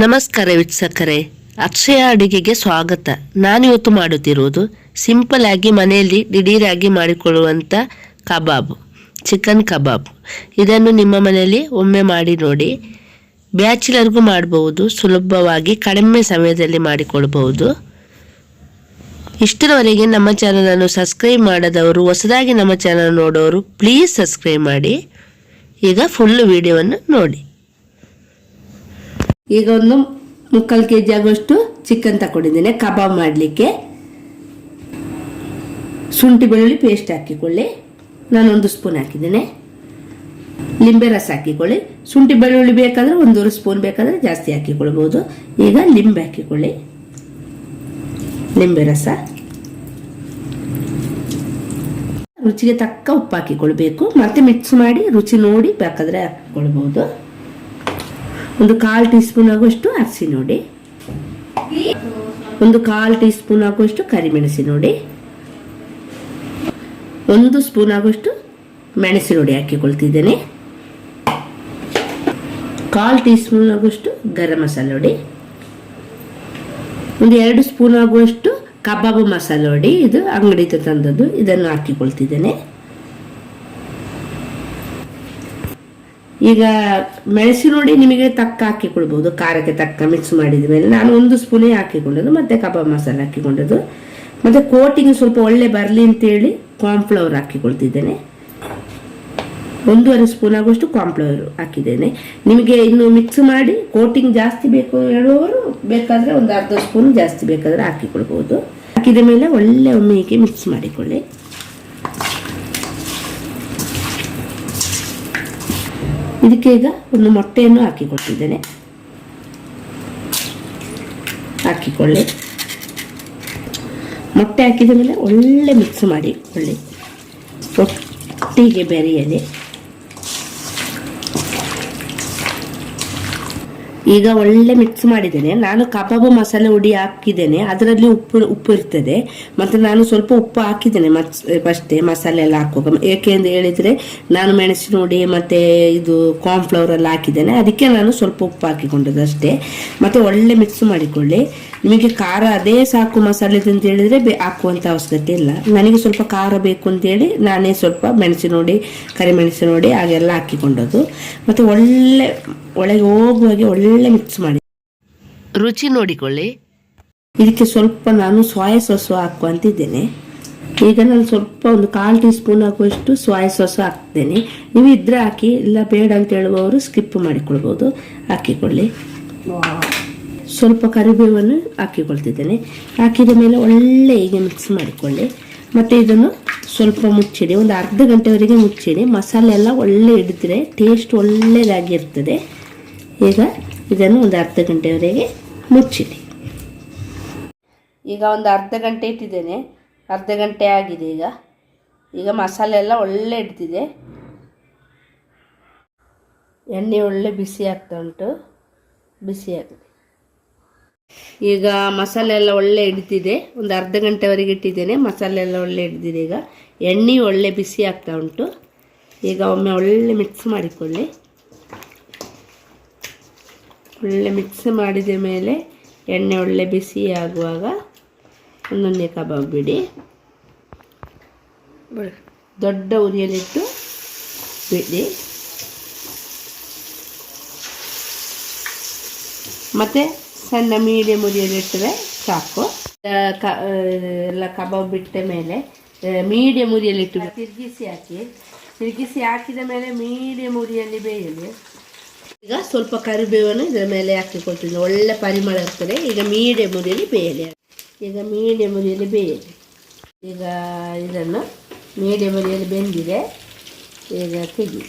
ನಮಸ್ಕಾರ ವೀಕ್ಷಕರೇ, ಅಕ್ಷಯ ಅಡುಗೆಗೆ ಸ್ವಾಗತ. ನಾನು ಇವತ್ತು ಮಾಡುತ್ತಿರುವುದು ಸಿಂಪಲ್ ಆಗಿ ಮನೆಯಲ್ಲಿ ದಿಢೀರಾಗಿ ಮಾಡಿಕೊಳ್ಳುವಂಥ ಕಬಾಬ್, ಚಿಕನ್ ಕಬಾಬ್. ಇದನ್ನು ನಿಮ್ಮ ಮನೆಯಲ್ಲಿ ಒಮ್ಮೆ ಮಾಡಿ ನೋಡಿ. ಬ್ಯಾಚುಲರ್ಗೂ ಮಾಡಬಹುದು, ಸುಲಭವಾಗಿ ಕಡಿಮೆ ಸಮಯದಲ್ಲಿ ಮಾಡಿಕೊಳ್ಳಬಹುದು ಇಷ್ಟರವರೆಗೆ ನಮ್ಮ ಚಾನಲನ್ನು ಸಬ್ಸ್ಕ್ರೈಬ್ ಮಾಡದವರು, ಹೊಸದಾಗಿ ನಮ್ಮ ಚಾನಲ್ ನೋಡೋರು, ಪ್ಲೀಸ್ ಸಬ್ಸ್ಕ್ರೈಬ್ ಮಾಡಿ. ಈಗ ಫುಲ್ ವಿಡಿಯೋವನ್ನು ನೋಡಿ. ಈಗ ಒಂದು ಮುಕ್ಕಾಲು ಕೆ ಜಿ ಆಗುವಷ್ಟು ಚಿಕನ್ ತಗೊಂಡಿದ್ದೇನೆ ಕಬಾಬ್ ಮಾಡಲಿಕ್ಕೆ. ಶುಂಠಿ ಬೆಳ್ಳುಳ್ಳಿ ಪೇಸ್ಟ್ ಹಾಕಿಕೊಳ್ಳಿ. ನಾನೊಂದು ಸ್ಪೂನ್ ಹಾಕಿದ್ದೇನೆ. ಲಿಂಬೆ ರಸ ಹಾಕಿಕೊಳ್ಳಿ. ಶುಂಠಿ ಬೆಳ್ಳುಳ್ಳಿ ಬೇಕಾದರೆ ಒಂದೂವರೆ ಸ್ಪೂನ್ ಬೇಕಾದರೆ ಜಾಸ್ತಿ ಹಾಕಿಕೊಳ್ಬೋದು ಈಗ ಲಿಂಬೆ ಹಾಕಿಕೊಳ್ಳಿ. ಲಿಂಬೆ ರಸ. ರುಚಿಗೆ ತಕ್ಕ ಉಪ್ಪು ಹಾಕಿಕೊಳ್ಬೇಕು. ಮತ್ತೆ ಮಿಕ್ಸ್ ಮಾಡಿ, ರುಚಿ ನೋಡಿ ಬೇಕಾದರೆ ಹಾಕಿಕೊಳ್ಬೋದು ಒಂದು ಕಾಲು ಟೀ ಸ್ಪೂನ್ ಆಗುವಷ್ಟು ಅರಿಸಿ ನೋಡಿ. ಒಂದು ಕಾಲು ಟೀ ಸ್ಪೂನ್ ಆಗುವಷ್ಟು ಕರಿಮೆಣಸಿ ನೋಡಿ. ಒಂದು ಸ್ಪೂನ್ ಆಗುವಷ್ಟು ಮೆಣಸಿನ ನೋಡಿ ಹಾಕಿಕೊಳ್ತಿದ್ದೇನೆ. ಕಾಲು ಟೀ ಸ್ಪೂನ್ ಆಗುವಷ್ಟು ಗರಂ ಮಸಾಲೆ ನೋಡಿ. ಒಂದು ಎರಡು ಸ್ಪೂನ್ ಆಗುವಷ್ಟು ಕಬಾಬ್ ಮಸಾಲೆ ನೋಡಿ. ಇದು ಅಂಗಡಿ ತಂದದ್ದು. ಇದನ್ನು ಹಾಕಿಕೊಳ್ತಿದ್ದೇನೆ. ಈಗ ಮೆಣಸಿನ ನೋಡಿ ನಿಮಗೆ ತಕ್ಕ ಹಾಕಿಕೊಳ್ಬೋದು ಖಾರಕ್ಕೆ ತಕ್ಕ ಮಿಕ್ಸ್ ಮಾಡಿದ ಮೇಲೆ. ನಾನು ಒಂದು ಸ್ಪೂನೇ ಹಾಕಿಕೊಂಡದ್ದು, ಮತ್ತೆ ಕಬಾಬ್ ಮಸಾಲ ಹಾಕಿಕೊಂಡದ್ದು. ಮತ್ತೆ ಕೋಟಿಂಗ್ ಸ್ವಲ್ಪ ಒಳ್ಳೆ ಬರಲಿ ಅಂತೇಳಿ ಕಾರ್ನ್ಫ್ಲವರ್ ಹಾಕಿಕೊಳ್ತಿದ್ದೇನೆ. ಒಂದೂವರೆ ಸ್ಪೂನ್ ಆಗುವಷ್ಟು ಕಾರ್ನ್ಫ್ಲವರ್ ಹಾಕಿದ್ದೇನೆ. ನಿಮಗೆ ಇನ್ನು ಮಿಕ್ಸ್ ಮಾಡಿ ಕೋಟಿಂಗ್ ಜಾಸ್ತಿ ಬೇಕು ಹೇಳುವವರು, ಬೇಕಾದರೆ ಒಂದು ಅರ್ಧ ಸ್ಪೂನ್ ಜಾಸ್ತಿ ಬೇಕಾದರೆ ಹಾಕಿಕೊಳ್ಬೋದು. ಹಾಕಿದ ಮೇಲೆ ಒಳ್ಳೆ ಒಮ್ಮೆ ಹೀಗೆ ಮಿಕ್ಸ್ ಮಾಡಿಕೊಳ್ಳಿ. ಇದಕ್ಕೆ ಈಗ ಒಂದು ಮೊಟ್ಟೆಯನ್ನು ಹಾಕಿಕೊಟ್ಟಿದ್ದೇನೆ. ಹಾಕಿಕೊಳ್ಳಿ. ಮೊಟ್ಟೆ ಹಾಕಿದ ಮೇಲೆ ಒಳ್ಳೆ ಮಿಕ್ಸ್ ಮಾಡಿ ಕೊಳ್ಳಿ ಒಟ್ಟಿಗೆ ಬೆರೆಯಲಿ. ಈಗ ಒಳ್ಳೆ ಮಿಕ್ಸ್ ಮಾಡಿದ್ದೇನೆ. ನಾನು ಕಬಾಬು ಮಸಾಲೆ ಹುಡಿ ಹಾಕಿದ್ದೇನೆ. ಅದರಲ್ಲಿ ಉಪ್ಪು ಉಪ್ಪು ಇರ್ತದೆ. ಮತ್ತು ನಾನು ಸ್ವಲ್ಪ ಉಪ್ಪು ಹಾಕಿದ್ದೇನೆ ಮತ್ ಫಸ್ಟೇ ಮಸಾಲೆ ಎಲ್ಲ ಹಾಕುವಾಗ. ಏಕೆ ಅಂತ ಹೇಳಿದರೆ, ನಾನು ಮೆಣಸಿನ ಹುಡಿ ಮತ್ತು ಇದು ಕಾರ್ನ್ಫ್ಲವರ್ ಎಲ್ಲ ಹಾಕಿದ್ದೇನೆ. ಅದಕ್ಕೆ ನಾನು ಸ್ವಲ್ಪ ಉಪ್ಪು ಹಾಕಿಕೊಂಡದ್ದು ಅಷ್ಟೇ. ಮತ್ತು ಒಳ್ಳೆ ಮಿಕ್ಸ್ ಮಾಡಿಕೊಳ್ಳಿ. ನಿಮಗೆ ಖಾರ ಅದೇ ಸಾಕು ಮಸಾಲೆ ಅಂತ ಹೇಳಿದರೆ ಬೇ ಹಾಕುವಂಥ ಅವಶ್ಯಕತೆ ಇಲ್ಲ. ನನಗೆ ಸ್ವಲ್ಪ ಖಾರ ಬೇಕು ಅಂತೇಳಿ ನಾನೇ ಸ್ವಲ್ಪ ಮೆಣಸಿನ ಹುಡಿ, ಕರಿಮೆಣಸಿನ ಹುಡಿ ಹಾಗೆಲ್ಲ ಹಾಕಿಕೊಂಡದ್ದು. ಮತ್ತು ಒಳ್ಳೆ ಒಳಗೆ ಹೋಗುವಾಗೆ ಒಳ್ಳೆ ಮಿಕ್ಸ್ ಮಾಡಿ. ರುಚಿ ನೋಡಿಕೊಳ್ಳಿ. ಇದಕ್ಕೆ ಸ್ವಲ್ಪ ನಾನು ಸೋಯಾ ಸಾಸ್ ಹಾಕುವಂತಿದ್ದೇನೆ ಈಗ ನಾನು ಸ್ವಲ್ಪ ಒಂದು ಕಾಲು ಟೀ ಸ್ಪೂನ್ ಹಾಕುವಷ್ಟು ಸೋಯಾ ಸಾಸ್ ಹಾಕ್ತೇನೆ. ನೀವು ಇದ್ರೆ ಹಾಕಿ ಇಲ್ಲ ಬೇಡ ಅಂತ ಹೇಳುವವರು ಸ್ಕಿಪ್ ಮಾಡಿಕೊಳ್ಬೋದು. ಹಾಕಿಕೊಳ್ಳಿ. ಸ್ವಲ್ಪ ಕರಿಬೇವನ್ನು ಹಾಕಿಕೊಳ್ತಿದ್ದೇನೆ. ಹಾಕಿದ ಮೇಲೆ ಒಳ್ಳೆ ಹೀಗೆ ಮಿಕ್ಸ್ ಮಾಡಿಕೊಳ್ಳಿ. ಮತ್ತು ಇದನ್ನು ಸ್ವಲ್ಪ ಮುಚ್ಚಿಡಿ. ಒಂದು ಅರ್ಧ ಗಂಟೆವರೆಗೆ ಮುಚ್ಚಿಡಿ. ಮಸಾಲೆ ಎಲ್ಲ ಒಳ್ಳೆ ಹಿಡಿದ್ರೆ ಟೇಸ್ಟ್ ಒಳ್ಳೆಯದಾಗಿರ್ತದೆ ಈಗ ಇದನ್ನು ಒಂದು ಅರ್ಧ ಗಂಟೆವರೆಗೆ ಮುಚ್ಚಿಡಿ. ಈಗ ಒಂದು ಅರ್ಧ ಗಂಟೆ ಇಟ್ಟಿದ್ದೇನೆ. ಅರ್ಧ ಗಂಟೆ ಆಗಿದೆ ಈಗ. ಈಗ ಮಸಾಲೆ ಎಲ್ಲ ಒಳ್ಳೆ ಇಡ್ತಿದೆ ಎಣ್ಣೆ ಒಳ್ಳೆ ಬಿಸಿ ಆಗ್ತಾ ಉಂಟು. ಬಿಸಿ ಆಗಿದೆ. ಈಗ ಮಸಾಲೆ ಎಲ್ಲ ಒಳ್ಳೆ ಹಿಡಿದಿದೆ. ಒಂದು ಅರ್ಧ ಗಂಟೆವರೆಗೆ ಇಟ್ಟಿದ್ದೇನೆ. ಮಸಾಲೆ ಎಲ್ಲ ಒಳ್ಳೆ ಹಿಡಿದಿದೆ ಈಗ. ಎಣ್ಣೆ ಒಳ್ಳೆ ಬಿಸಿ ಆಗ್ತಾ ಉಂಟು. ಈಗ ಒಮ್ಮೆ ಒಳ್ಳೆ ಮಿಕ್ಸ್ ಮಾಡಿಕೊಳ್ಳಿ. ಒಳ್ಳೆ ಮಿಕ್ಸ್ ಮಾಡಿದ ಮೇಲೆ ಎಣ್ಣೆ ಒಳ್ಳೆ ಬಿಸಿ ಆಗುವಾಗ ಒಂದೊಂದೇ ಕಬಾಬ್ ಬಿಡಿ. ದೊಡ್ಡ ಉರಿಯಲ್ಲಿಟ್ಟು ಬಿಡಿ. ಮತ್ತು ಸಣ್ಣ ಮೀಡಿಯಮ್ ಉರಿಯಲ್ಲಿಟ್ಟರೆ ಸಾಕು. ಕ ಎಲ್ಲ ಕಬಾಬ್ ಬಿಟ್ಟ ಮೇಲೆ ಮೀಡಿಯಮ್ ಉರಿಯಲ್ಲಿಟ್ಟು ತಿರುಗಿಸಿ ಹಾಕಿ. ತಿರುಗಿಸಿ ಹಾಕಿದ ಮೇಲೆ ಮೀಡಿಯಮ್ ಉರಿಯಲ್ಲಿ ಬೇಯಲಿ. ಈಗ ಸ್ವಲ್ಪ ಕರಿಬೇವನ್ನು ಇದರ ಮೇಲೆ ಹಾಕಿಕೊಳ್ತೀನಿ. ಒಳ್ಳೆ ಪರಿಮಳ ಇರ್ತದೆ. ಈಗ ಮೀಡಿಯಮ್ ಉರಿಯಲ್ಲಿ ಬೇಯಲಿ ಈಗ ಮೀಡಿಯಮ್ ಉರಿಯಲ್ಲಿ ಬೇಯಲಿ ಈಗ ಇದನ್ನು ಮೀಡಿಯಮ್ ಉರಿಯಲ್ಲಿ ಬೆಂದಿದೆ. ಈಗ ತೆಗಿ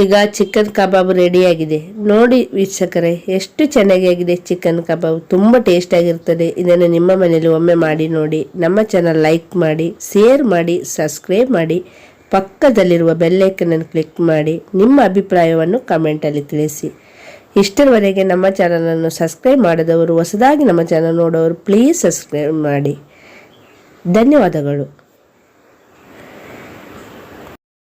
ಈಗ ಚಿಕನ್ ಕಬಾಬ್ ರೆಡಿಯಾಗಿದೆ. ನೋಡಿ ವೀಕ್ಷಕರೇ, ಎಷ್ಟು ಚೆನ್ನಾಗಿ ಆಗಿದೆ ಚಿಕನ್ ಕಬಾಬ್. ತುಂಬ ಟೇಸ್ಟ್ ಆಗಿರ್ತದೆ. ಇದನ್ನು ನಿಮ್ಮ ಮನೆಯಲ್ಲಿ ಒಮ್ಮೆ ಮಾಡಿ ನೋಡಿ. ನಮ್ಮ ಚಾನಲ್ ಲೈಕ್ ಮಾಡಿ ಶೇರ್ ಮಾಡಿ ಸಬ್ಸ್ಕ್ರೈಬ್ ಮಾಡಿ. ಪಕ್ಕದಲ್ಲಿರುವ ಬೆಲ್ಲೈಕನನ್ನು ಕ್ಲಿಕ್ ಮಾಡಿ. ನಿಮ್ಮ ಅಭಿಪ್ರಾಯವನ್ನು ಕಮೆಂಟಲ್ಲಿ ತಿಳಿಸಿ. ಇಷ್ಟರವರೆಗೆ ನಮ್ಮ ಚಾನಲನ್ನು ಸಬ್ಸ್ಕ್ರೈಬ್ ಮಾಡಿದವರು, ಹೊಸದಾಗಿ ನಮ್ಮ ಚಾನಲ್ ನೋಡೋರು ಪ್ಲೀಸ್ ಸಬ್ಸ್ಕ್ರೈಬ್ ಮಾಡಿ. ಧನ್ಯವಾದಗಳು.